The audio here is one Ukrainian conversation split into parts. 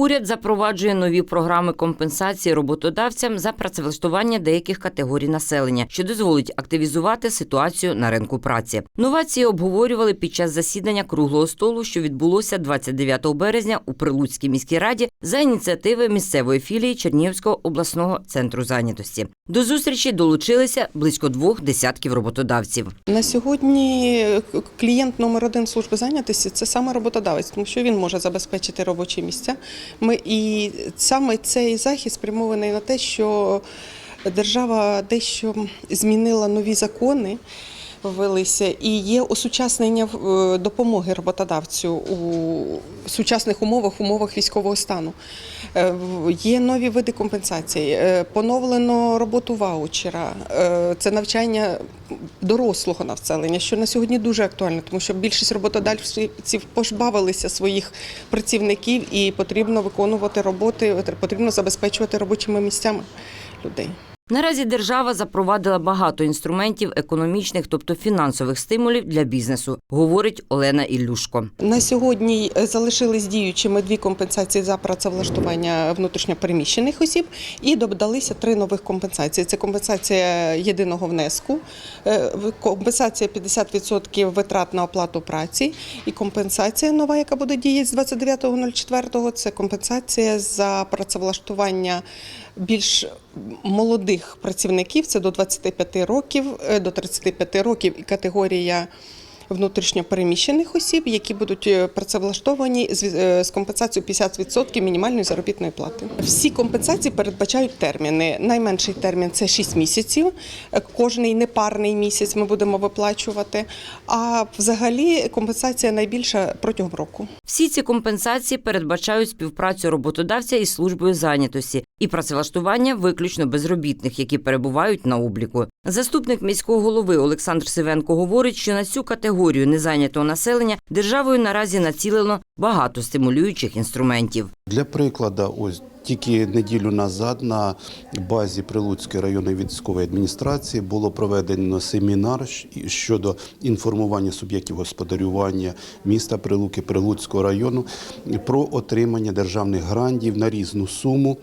Уряд запроваджує нові програми компенсації роботодавцям за працевлаштування деяких категорій населення, що дозволить активізувати ситуацію на ринку праці. Новації обговорювали під час засідання круглого столу, що відбулося 29 березня у Прилуцькій міській раді за ініціативи місцевої філії Чернігівського обласного центру зайнятості. До зустрічі долучилися близько двох десятків роботодавців. На сьогодні клієнт номер один служби зайнятості це саме роботодавець, тому що він може забезпечити робочі місця. Ми і саме цей захід спрямований на те, що держава дещо змінила нові закони. Ввелися і є осучаснення е, допомоги роботодавцю у сучасних умовах, умовах військового стану. Е, Є нові види компенсації, е, поновлено роботу ваучера, це навчання дорослого населення, що на сьогодні дуже актуально, тому що більшість роботодавців позбавилися своїх працівників і потрібно виконувати роботи, потрібно забезпечувати робочими місцями людей. Наразі держава запровадила багато інструментів економічних, тобто фінансових стимулів для бізнесу, говорить Олена Ілюшко. На сьогодні е, залишились діючими дві компенсації за працевлаштування внутрішньопереміщених осіб і додалися три нових компенсації. Це компенсація єдиного внеску, е, компенсація 50% витрат на оплату праці і компенсація нова, яка буде діяти з 29.04, це компенсація за працевлаштування більш молодих працівників, це до 25 років, е, до 35 років і категорія внутрішньопереміщених осіб, які будуть е, працевлаштовані з, е, компенсацією 50% мінімальної заробітної плати. Всі компенсації передбачають терміни. Найменший термін це 6 місяців. Е, Кожний непарний місяць ми будемо виплачувати. А взагалі компенсація найбільша протягом року. Всі ці компенсації передбачають співпрацю роботодавця із службою зайнятості і працевлаштування виключно безробітних, які перебувають на обліку. Заступник міського голови Олександр Сивенко говорить, що на цю категорію незайнятого населення державою наразі націлено багато стимулюючих інструментів. Для прикладу, ось тільки неділю назад на базі Прилуцької районної військової адміністрації було проведено семінар щодо інформування суб'єктів господарювання міста Прилуки Прилуцького району про отримання державних грантів на різну суму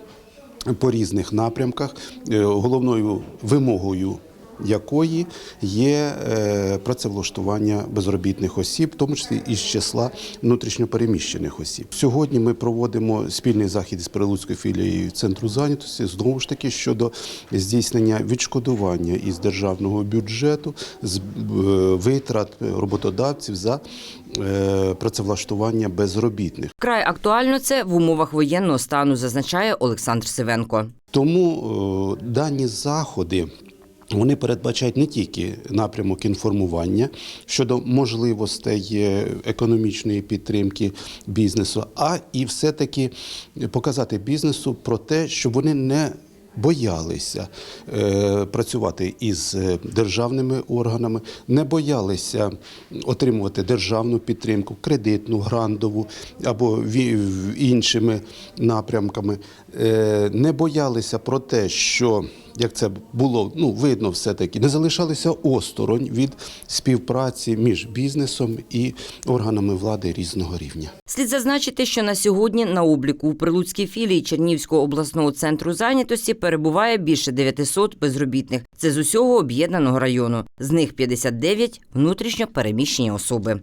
по різних напрямках. Е, Головною вимогою якої є е, працевлаштування безробітних осіб, в тому числі із числа внутрішньопереміщених осіб. Сьогодні ми проводимо спільний захід з Прилуцькою філією центру зайнятості знову ж таки щодо здійснення відшкодування із державного бюджету з е, витрат роботодавців за е, працевлаштування безробітних. Край актуально це в умовах воєнного стану, зазначає Олександр Сивенко. Тому дані заходи. Вони передбачають не тільки напрямок інформування щодо можливостей е, економічної підтримки бізнесу, а і все-таки показати бізнесу про те, щоб вони не боялися е, працювати із е, державними органами, не боялися отримувати державну підтримку, кредитну, грантову або іншими напрямками, не боялися про те, що як це було ну видно, все таки не залишалися осторонь від співпраці між бізнесом і органами влади різного рівня. Слід зазначити, що на сьогодні на обліку у Прилуцькій філії Чернівського обласного центру зайнятості перебуває більше 900 безробітних. Це з усього об'єднаного району. З них 59 – внутрішньо переміщені особи.